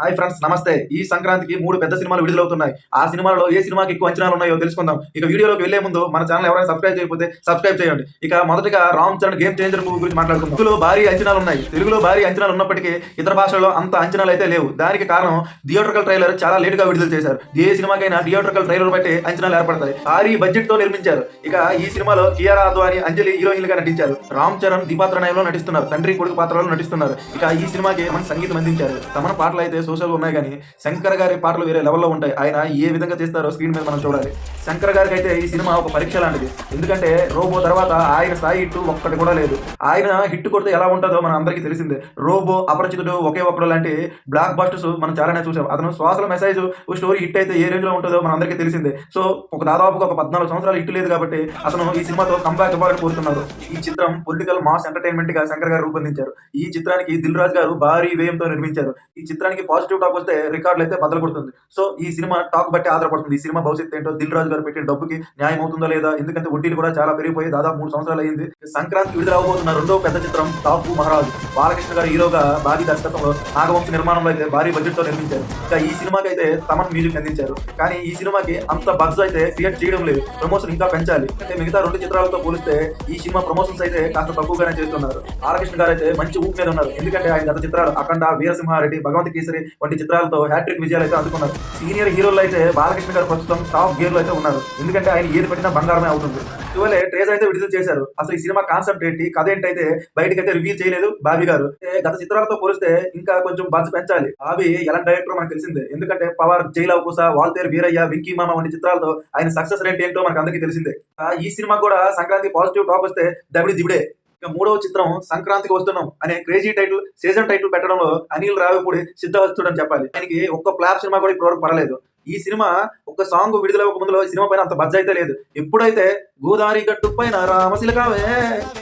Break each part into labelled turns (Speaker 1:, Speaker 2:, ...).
Speaker 1: Hi friends నమస్తే. ఈ సంక్రాంతికి మూడు పెద్ద సినిమాలు విడుదలవుతున్నాయి. ఆ సినిమాలో ఏ సినిమాకి ఎక్కువ అంచనాలు ఉన్నాయో తెలుసుకుందాం. ఇక వీడియోలోకి వెళ్ళే ముందు మన ఛానల్ ఎవరైనా సబ్స్క్రైబ్ చేయకపోతే సబ్స్క్రైబ్ చేయండి. ఇక మొదటగా Ram Charan game changer movie గురించి మాట్లాడుకుందాం. తెలుగులో భారీ అంచనాలు ఉన్నాయి. తెలుగులో భారీ అంచనాలు ఉన్నప్పటికీ ఇతర భాషల్లో అంత అంచనాలు అయితే లేవు. దానికి కారణం థియేటర్కల్ ట్రైలర్ చాలా లేట్గా విడుదల చేశారు. ఏ సినిమాకైనా థియేటర్కల్ ట్రైలర్ బట్టి అంచనాలు ఏర్పడతాయి. భారీ బడ్జెట్తో నిర్మించారు. ఇక ఈ సినిమాలో కియారా అద్వాని అంజలి హీరోయిన్గా నటించారు. రామ్ చరణ్ దీపాత్ర నాయంలో నటిస్తున్నారు. తండ్రి కొడుకు పాత్రలో నటిస్తున్నారు. ఇక ఈ సినిమాకి మన సంగీతం అందించారు. తమన పాటలు అయితే సోషల్ ఉన్నాయి కానీ శంకర్ గారి పాటలు వేరే లెవెల్లో ఉంటాయి. ఆయన ఏ విధంగా చేస్తారో స్క్రీన్ మీద మనం చూడాలి. శంకర్ గారికి అయితే ఈ సినిమా ఒక పరీక్ష లాంటిది. ఎందుకంటే రోబో తర్వాత ఆయన స్థాయి హిట్ ఒక్కటి కూడా లేదు. ఆయన హిట్ కొడితే ఎలా ఉంటుందో మన అందరికీ తెలిసిందే. రోబో అపరిచితుడు ఒకే ఒక్కడు లాంటి బ్లాక్ బస్టర్స్ మనం చాలానే చూసాం. అతను శ్వాసల మెసేజ్ స్టోరీ హిట్ అయితే ఏ రేంజ్లో ఉంటుందో మన అందరికీ తెలిసిందే. సో ఒక దాదాపుగా ఒక పద్నాలుగు సంవత్సరాలు హిట్ లేదు కాబట్టి అతను ఈ సినిమాతో కంబ్యాక్ ఇవ్వాలని కోరుతున్నారు. ఈ చిత్రం పొలిటికల్ మాస్ ఎంటర్టైన్మెంట్గా శంకర్ గారు రూపొందించారు. ఈ చిత్రానికి దిల్ రాజు గారు భారీ వ్యయంతో నిర్మించారు. ఈ చిత్రానికి పాజిటివ్ టాక్ వస్తే రికార్డులు అయితే బద్దలు కొడుతుంది. సో ఈ సినిమా టాక్ బట్టి ఆధారపడుతుంది. ఈ సినిమా భవిష్యత్తు ఏంటో దిల్ రాజు గారు పెట్టిన డబ్బుకి న్యాయం అవుతుందో లేదా? ఎందుకంటే వడ్డీలు కూడా చాలా పెరిగిపోయి దాదాపు మూడు సంవత్సరాలు అయింది సంక్రాంతి విడుదలవబోతున్న రెండో పెద్ద చిత్రం టాపు మహారాజు. బాలకృష్ణ గారు హీరోగా భారీ దర్శకత్వంలో నాగవంశ నిర్మాణంలో అయితే భారీ బడ్జెట్తో నిర్మించారు. ఇంకా ఈ సినిమాకి అయితే తమన్ మ్యూజిక్ అందించారు. కానీ ఈ సినిమాకి అంత బగ్స్ అయితే క్రియేట్ చేయడం లేదు. ప్రమోషన్ ఇంకా పెంచాలి. అంటే మిగతా రెండు చిత్రాలతో పోలిస్తే ఈ సినిమా ప్రమోషన్స్ అయితే కాస్త తక్కువగానే చేస్తున్నారు. బాలకృష్ణ గారు అయితే మంచి ఊపు మీద ఉన్నారు. ఎందుకంటే ఆయన గత చిత్రాలు అఖండ వీరసింహారెడ్డి భగవంత్ కేసరి వంటి చిత్రాలతో హ్యాట్రిక్ విజయాలు అయితే అందుకున్నారు. సీనియర్ హీరోలు అయితే బాలకృష్ణ గారు ప్రస్తుతం టాప్ గేర్లో అయితే ఉన్నారు. ఎందుకంటే ఆయన ఏది పెట్టినా బంగారమే అవుతుంది. ఇటీవలే ట్రేజర్ అయితే విడుదల చేశారు. అసలు ఈ సినిమా కాన్సెప్ట్ ఏంటి? కథ ఏంటైతే బయటకి అయితే రివ్యూ చేయలేదు బాబీ గారు. గత చిత్రాలతో పోలిస్తే ఇంకా కొంచెం బజ్ పెంచాలి. బాబీ ఎలాంటి డైరెక్టర్ మనకు తెలిసిందే. ఎందుకంటే పవర్ జైల్ అవకుశ వాల్తేర్ వీరయ్య వెంకీ మామ వంటి చిత్రాలతో ఆయన సక్సెస్ రేట్ ఏంటో మనకు అందరికీ తెలిసిందే. ఆ, ఈ సినిమా కూడా సంక్రాంతి పాజిటివ్ టాప్ వస్తే దబిడి దిబిడే. ఇక మూడవ చిత్రం సంక్రాంతికి వస్తున్నాం అనే క్రేజీ టైటిల్ సీజన్ టైటిల్ పెట్టడంలో అనిల్ రావిపూడి సిద్ధవస్తుడు అని చెప్పాలి. ఆయనకి ఒక్క ఫ్లాప్ సినిమా కూడా ఇప్పటివరకు పడలేదు. ఈ సినిమా ఒక సాంగ్ విడుదల ఒక ముందులో ఈ సినిమా పైన అంత బజ్జ అయితే లేదు. ఎప్పుడైతే గోదావరి గట్టు పైన రామశిలకావే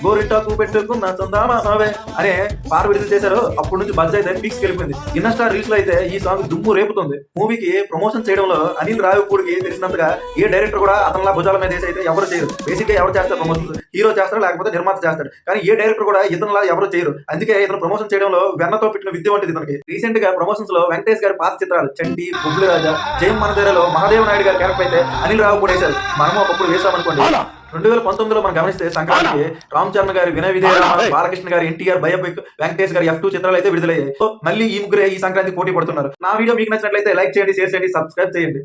Speaker 1: గోరింటాకు పెట్టుకున్న చందామావే అనే పాట విడుదల చేశారు అప్పటి నుంచి బజ్జ అయితే పీక్స్ వెళ్ళిపోయింది ఇన్న స్టార్ రీల్స్లో అయితే ఈ సాంగ్ దుమ్ము రేపుతుంది. మూవీకి ప్రమోషన్ చేయడంలో అనిల్ రావిపూడికి తెలిసినంతగా ఏ డైరెక్టర్ కూడా అతనిలా భుజాల మీద చేసి అయితే ఎవరు చేయరు. బేసిక్గా ఎవరు చేస్తారు ప్రమోషన్? హీరో చేస్తాడు లేకపోతే నిర్మాత చేస్తాడు? కానీ ఏ డైరెక్టర్ కూడా ఇతనిలా ఎవరు చేయరు. అందుకే ఇతను ప్రమోషన్ చేయడంలో వెన్నతో పెట్టిన విద్య వంటిది ఇతనికి. రీసెంట్గా ప్రమోషన్స్లో వెంకటేష్ గారి పాత చిత్రాలు చండి బొబ్బులి రాజా జయం మనదేరలో మహాదేవ నాయుడు గారి క్యారెక్టర్ అయితే అనిల్ రావు కూడా వేశారు. మనము ఒకప్పుడు వేసామనుకోండి రెండు వేల పంతొమ్మిదిలో మనం గమనిస్తే సంక్రాంతికి రామ్ చరణ్ గారి వినయ విజయ బాలకృష్ణ గారి ఎన్టీఆర్ బయోపిక్ వెంకటేష్ గారి ఎఫ్ టూ చిత్రాలు అయితే విడుదలయ్యాయి. మళ్ళీ ఈ ముగ్గురే ఈ సంక్రాంతి పోటీ పడుతున్నారు. నా వీడియో మీకు నచ్చినట్లయితే లైక్ చేయండి షేర్ చేయండి సబ్స్క్రైబ్ చేయండి.